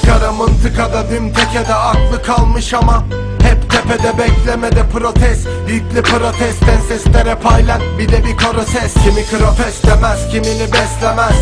Sıkara mıntıkada düm tekede aklı kalmış ama hep tepede beklemede protest. Yüklü protesten seslere paylan Bir de bir koro ses. Kimi kropes demez kimini beslemez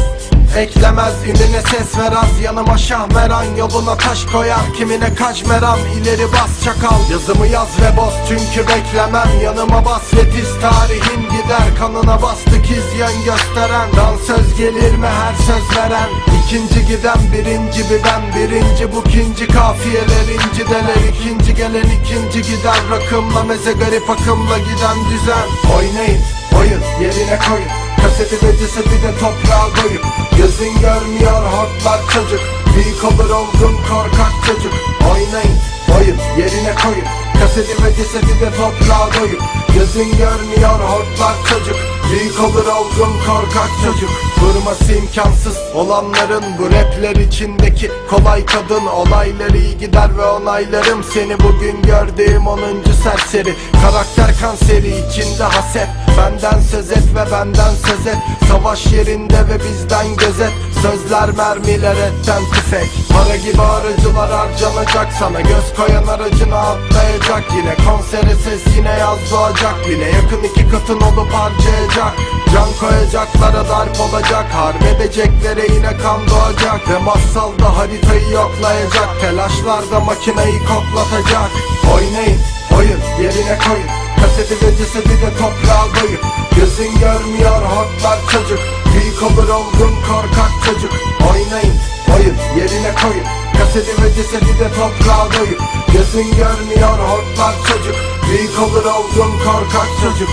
Eklemez ününe ses ver az Yanıma şahmeran yoluna taş koyar Kimine kaç meram? İleri bas çakal. Yazımı yaz ve boz çünkü beklemem. Yanıma bas yetiş tarihin gider. Kanına bastık izyan gösteren. Dansöz gelir mi her söz veren? İkinci giden birinci bir ben. Birinci bu ikinci kafiyeler incideler ikinci gelen ikinci gider. Rakımla meze garip akımla giden düzen. Oynayın oyun yerine koyun Kaseti ve cesedi de toprağa koyup Gözün görmüyor hortlar çocuk. Büyük olur olgun korkak çocuk. Oynayın oyun yerine koyun. Kaseti ve cesedi de toprağa koyup Gözün görmüyor hortlar çocuk. Büyük olur olgun korkak çocuk Durması imkansız. Olanların Bu rapler içindeki kolay kadın Olayları iyi gider ve onaylarım Seni. Bugün gördüğüm 10. serseri. Karakter kanseri içinde haset. Benden söz et ve benden söz et. Savaş yerinde ve bizden gözet. Sözler mermiler etten tüfek. Para gibi aracılar harcanacak. Sana Göz koyan aracına atlayacak. Yine Konsere ses yine yaz doğacak. Bile Yakın iki katın olup harcayacak. Can koyacaklara olacak Harp edeceklere yine kan doğacak. Ve masalda haritayı yoklayacak. Telaşlarda makineyi koklatacak. Oynayın oyun yerine koyun. Kaseti ve cesedi de toprağa koyun. Gözün görmüyor hortlar çocuk. Büyük olur olgun korkak çocuk. Oynayın oyun yerine koyun. Kaseti ve cesedi de toprağa koyun. Gözün görmüyor hortlar çocuk. Büyük olur olgun korkak çocuk.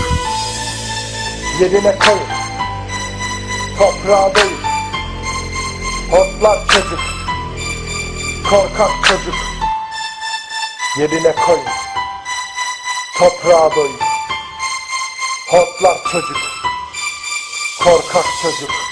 Yerine koyun Toprağa koyun Hortlar çocuk. Korkak çocuk. Yerine koyun. Toprağa doyun. Hortlar çocuk. Korkak çocuk